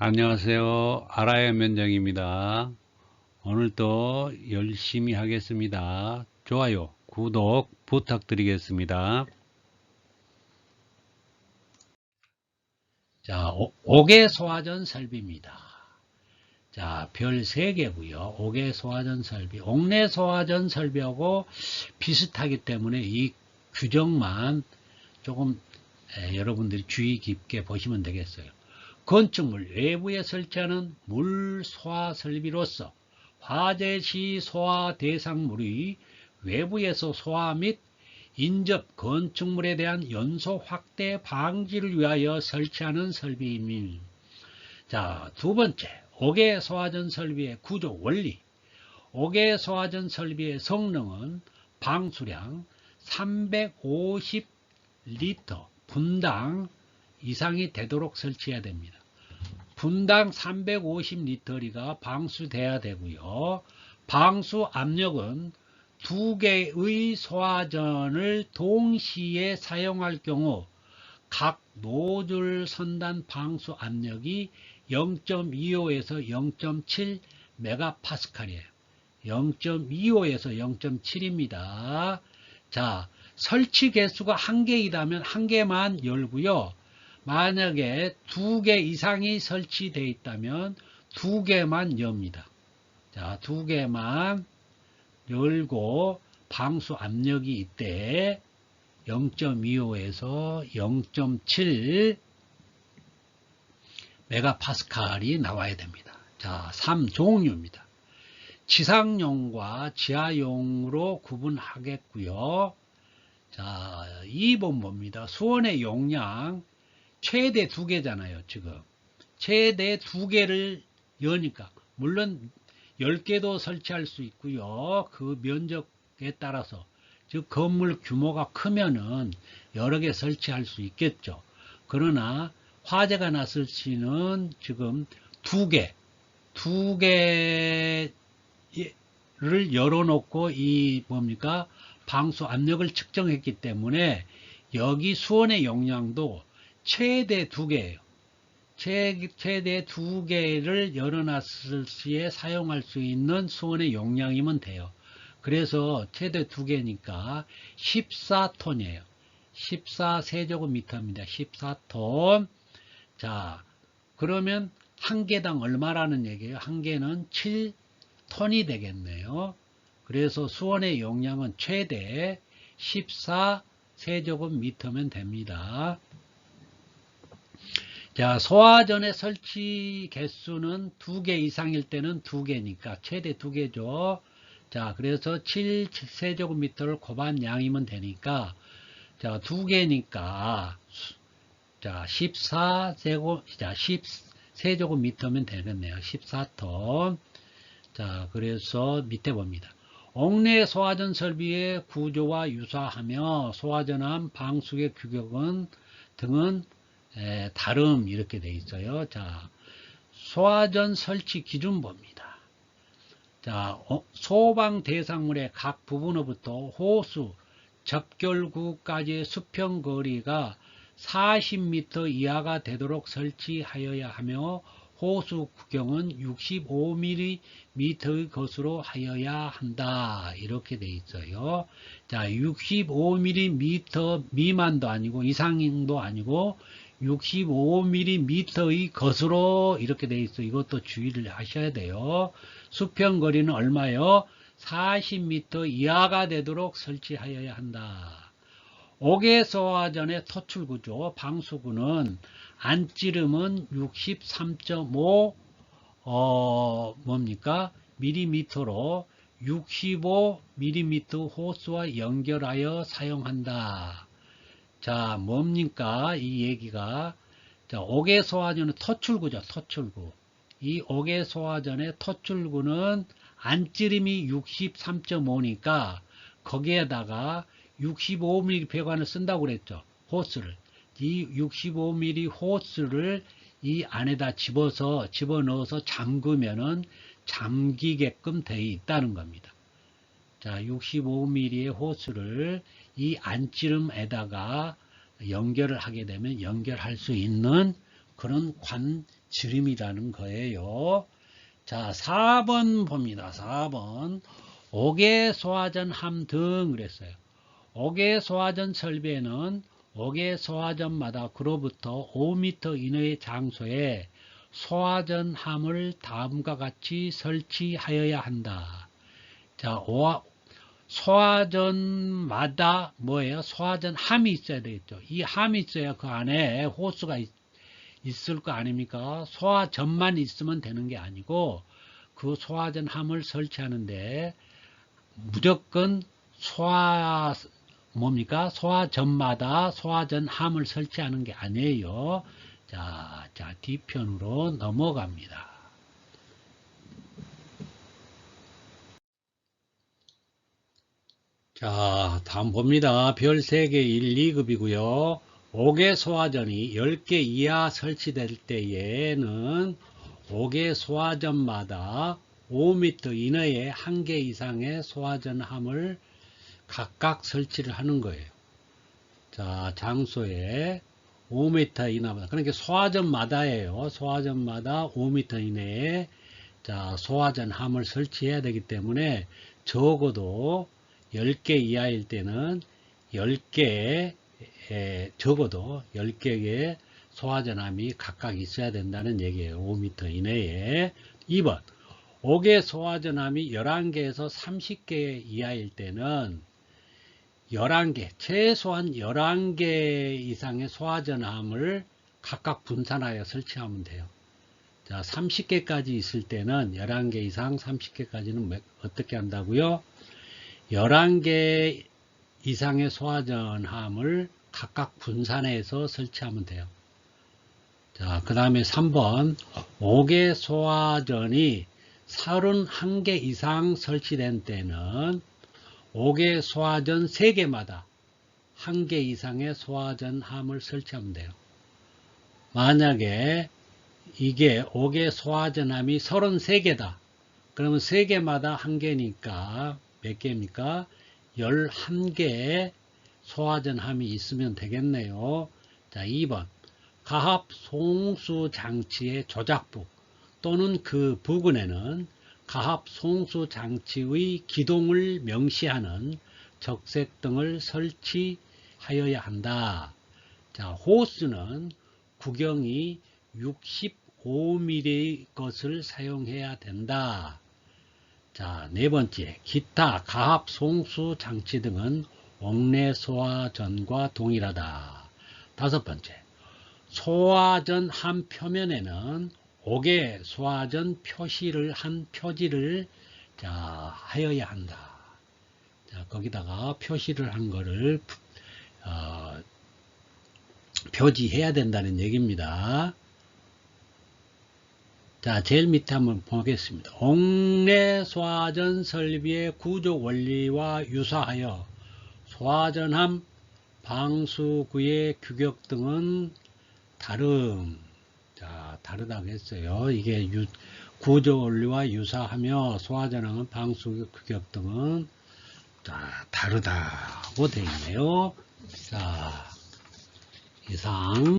안녕하세요. 아라의 면장입니다. 오늘도 열심히 하겠습니다. 좋아요, 구독 부탁드리겠습니다. 자, 오- 옥외 소화전 설비입니다. 자, 별 3개고요. 옥외 소화전 설비. 옥내 소화전 설비하고 비슷하기 때문에 이 규정만 조금 에, 여러분들이 주의 깊게 보시면 되겠어요. 건축물 외부에 설치하는 물 소화 설비로서 화재 시 소화 대상물의 외부에서 소화 및 인접 건축물에 대한 연소 확대 방지를 위하여 설치하는 설비입니다. 자, 두 번째, 옥외 소화전 설비의 구조 원리. 옥외 소화전 설비의 성능은 방수량 350리터 분당 이상이 되도록 설치해야 됩니다. 분당 350리터리가 방수돼야 되고요. 방수 압력은 두 개의 소화전을 동시에 사용할 경우 각 노즐 선단 방수 압력이 0.25에서 0.7 메가파스칼이에요. 0.25에서 0.7입니다. 자, 설치 개수가 한 개이다면 한 개만 열고요. 만약에 두 개 이상이 설치되어 있다면 두 개만 엽니다. 자, 두 개만 열고 방수 압력이 이때 0.25에서 0.7 메가파스칼이 나와야 됩니다. 자, 3 종류입니다. 지상용과 지하용으로 구분하겠고요. 자, 2번 봅니다. 수원의 용량 최대 두 개잖아요, 지금. 최대 두 개를 여니까 물론 10개도 설치할 수 있고요. 그 면적에 따라서 즉 건물 규모가 크면은 여러 개 설치할 수 있겠죠. 그러나 화재가 났을 시는 지금 두 개, 두 개를 열어놓고 이 뭡니까 방수 압력을 측정했기 때문에 여기 수원의 용량도 최대 두 개예요. 최, 최대 두 개를 열어놨을 시에 사용할 수 있는 수원의 용량이면 돼요. 그래서 최대 두 개니까 14톤이에요. 14세제곱미터입니다. 14톤. 자, 그러면 한 개당 얼마라는 얘기예요? 한 개는 7톤이 되겠네요. 그래서 수원의 용량은 최대 14세제곱미터면 됩니다. 자, 소화전의 설치 개수는 두 개 이상일 때는 두 개니까 최대 두 개죠. 자, 그래서 7세제곱미터를 곱한 양이면 되니까 자, 두 개니까 자, 14세곱 자, 10세제곱미터면 되겠네요. 14톤. 자, 그래서 밑에 봅니다. 옥내 소화전 설비의 구조와 유사하며 소화전함 방수의 규격은 등은 에, 다름 이렇게 돼 있어요. 자, 소화전 설치 기준 봅니다. 자, 어, 소방 대상물의 각 부분으로부터 호수 접결구까지의 수평 거리가 40m 이하가 되도록 설치하여야 하며 호수 구경은 65mm의 것으로 하여야 한다. 이렇게 돼 있어요. 자, 65mm 미만도 아니고 이상도 아니고 65mm의 것으로 이렇게 돼 있어. 이것도 주의를 하셔야 돼요. 수평 거리는 얼마요? 40m 이하가 되도록 설치하여야 한다. 옥외 소화전의 토출 구조 방수구는 안 찌름은 63.5 어, 뭡니까? 밀리미터로 65mm 호스와 연결하여 사용한다. 자, 뭡니까? 이 얘기가. 자, 옥외 소화전의 토출구죠, 토출구. 이 옥외 소화전의 토출구는 안찌름이 63.5니까 거기에다가 65mm 배관을 쓴다고 그랬죠. 호스를. 이 65mm 호스를 이 안에다 집어서 집어넣어서 잠그면은 잠기게끔 되어 있다는 겁니다. 자, 65mm의 호스를 이 안찌름에다가 연결을 하게 되면 연결할 수 있는 그런 관지름이라는 거예요. 자, 4번 봅니다. 4번. 옥외 소화전 함 등 그랬어요. 옥외 소화전 설비에는 옥외 소화전마다 그로부터 5m 이내의 장소에 소화전 함을 다음과 같이 설치하여야 한다. 자, 오- 소화전마다 뭐예요? 소화전 함이 있어야 되겠죠. 이 함이 있어야 그 안에 호수가 있, 있을 거 아닙니까? 소화전만 있으면 되는 게 아니고 그 소화전 함을 설치하는데 무조건 소화 뭡니까? 소화전마다 소화전 함을 설치하는 게 아니에요. 자, 자 뒤편으로 넘어갑니다. 자, 다음 봅니다. 별 3개 1, 2급이고요. 5개 소화전이 10개 이하 설치될 때에는 5개 소화전마다 5m 이내에 1개 이상의 소화전 함을 각각 설치를 하는 거예요. 자, 장소에 5m 이나마다. 그러니까 소화전마다예요. 소화전마다 5m 이내에 자, 소화전 함을 설치해야 되기 때문에 적어도 10개 이하일 때는 10개, 에, 적어도 10개의 소화전함이 각각 있어야 된다는 얘기예요. 5m 이내에. 2번. 5개 소화전함이 11개에서 30개 이하일 때는 11개, 최소한 11개 이상의 소화전함을 각각 분산하여 설치하면 돼요. 자, 30개까지 있을 때는 11개 이상 30개까지는 어떻게 한다고요? 11개 이상의 소화전함을 각각 분산해서 설치하면 돼요. 자, 그 다음에 3번 5개 소화전이 31개 이상 설치된 때는 5개 소화전 3개마다 1개 이상의 소화전함을 설치하면 돼요. 만약에 이게 5개 소화전함이 33개다. 그러면 3개마다 1개니까 몇 개입니까? 11개 소화전함이 있으면 되겠네요. 자, 2번. 가합 송수 장치의 조작부 또는 그 부근에는 가합 송수 장치의 기동을 명시하는 적색 등을 설치하여야 한다. 자, 호스는 구경이 65mm의 것을 사용해야 된다. 자, 네 번째, 기타 가합 송수 장치 등은 옥내 소화전과 동일하다. 다섯 번째, 소화전 한 표면에는 옥의 소화전 표시를 한 표지를 자, 하여야 한다. 자, 거기다가 표시를 한 거를 어, 표지해야 된다는 얘기입니다. 자, 제일 밑에 한번 보겠습니다. 옥내 소화전 설비의 구조 원리와 유사하여 소화전함 방수구의 규격 등은 다름. 자, 다르다고 했어요. 이게 유, 구조 원리와 유사하며 소화전함은 방수구 규격 등은 자, 다르다고 되어 있네요. 자, 이상.